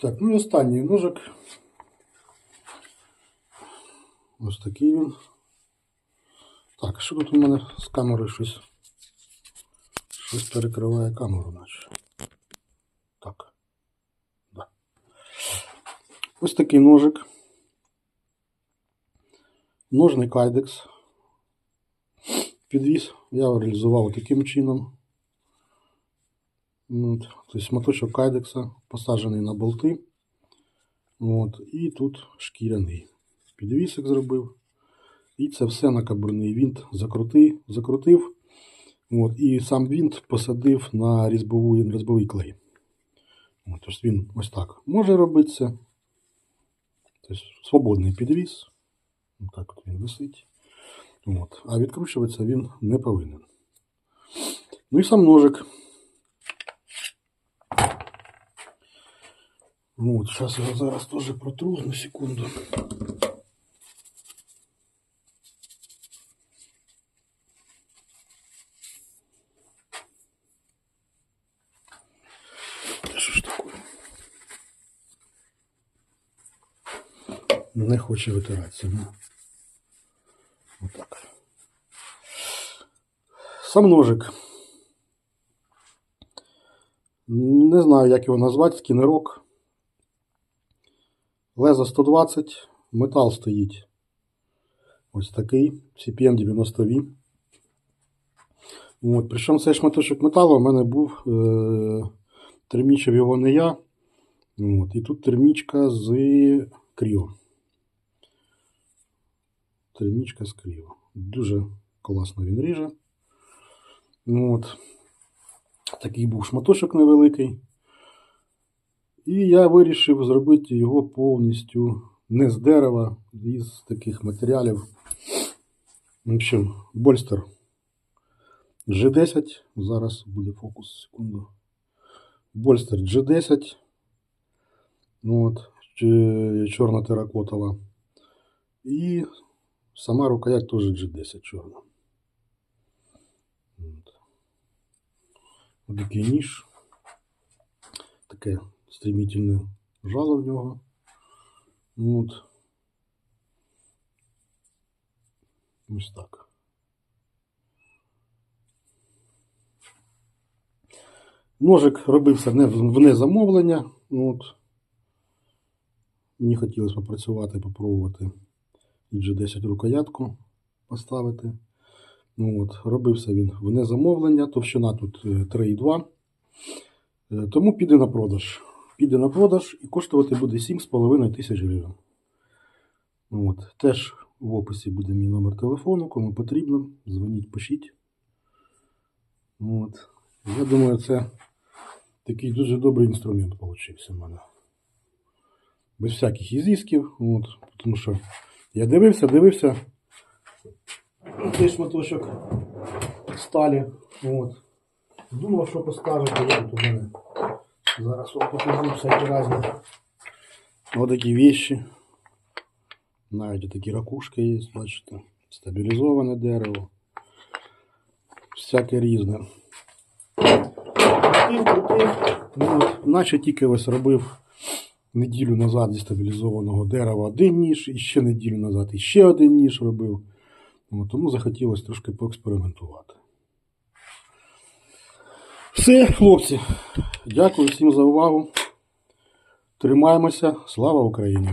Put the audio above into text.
Так, ну і останній ножик. Ось такий він. Так, що тут у мене з камерою щось? Щось перекриває камеру, наче. Так. Да. Ось такий ножик. Ножний кайдекс. Підвіз. Я реалізував таким чином. От. Тобто моточок кайдекса посаджений на болти. От. І тут шкіряний. Підвісик зробив. І це все на кабурний вінт закрутив, закрутив. От. І сам вінт посадив на різьбову, різьбовий клей. От. Тобто він ось так може робитися. Тобто свободний підвіс. Так от він висить. От. А відкручуватися він не повинен. Ну і сам ножик. Ну, от, зараз я зараз теж протру на секунду. Що ж таке? Не хоче витиратися, ну. Отак. Сам ножик. Не знаю, як його назвати, скінерок. Лезо 120, метал стоїть. Ось такий, CPM 90V. От, причому цей шматочок металу у мене був, е, термічив його не я. От, і тут термічка з Кріо. Термічка з Кріо. Дуже класно він ріже. От. Такий був шматочок невеликий. І я вирішив зробити його повністю не з дерева, із таких матеріалів. В общем, больстер G10. Зараз буде фокус, секунду. Больстер G10. От, чорна теракотова. І сама рукоять теж G10 чорна. От. Такий ніж. Таке стремительне жало в нього. От. Ось так. Ножик робився не в вне замовлення. От. Мені хотілося попрацювати, попробувати G10 рукоятку поставити. От, робився він вне замовлення, товщина тут е, 3,2. Е, Тому піде на продаж. Піде на продаж і коштувати буде 7,5 тисяч гривень. Ну, От. Теж в описі буде мій номер телефону, кому потрібно, дзвоніть, пишіть. Ну, От. Я думаю, це такий дуже добрий інструмент вийшов у мене. Без всяких ізисків. От. Тому що я дивився, дивився цей шматочок сталі. От. Думав, що як тут у мене. Зараз вам покажу всякі різні. Ось такі вещи. Навіть такі ракушки є, бачите. Стабілізоване дерево. Всяке різне. Ну, наче тільки ось робив неділю назад зі стабілізованого дерева один ніж, і ще неділю назад іще один ніж робив. От, тому захотілося трошки поекспериментувати. Все, хлопці. Дякую всім за увагу. Тримаємося. Слава Україні!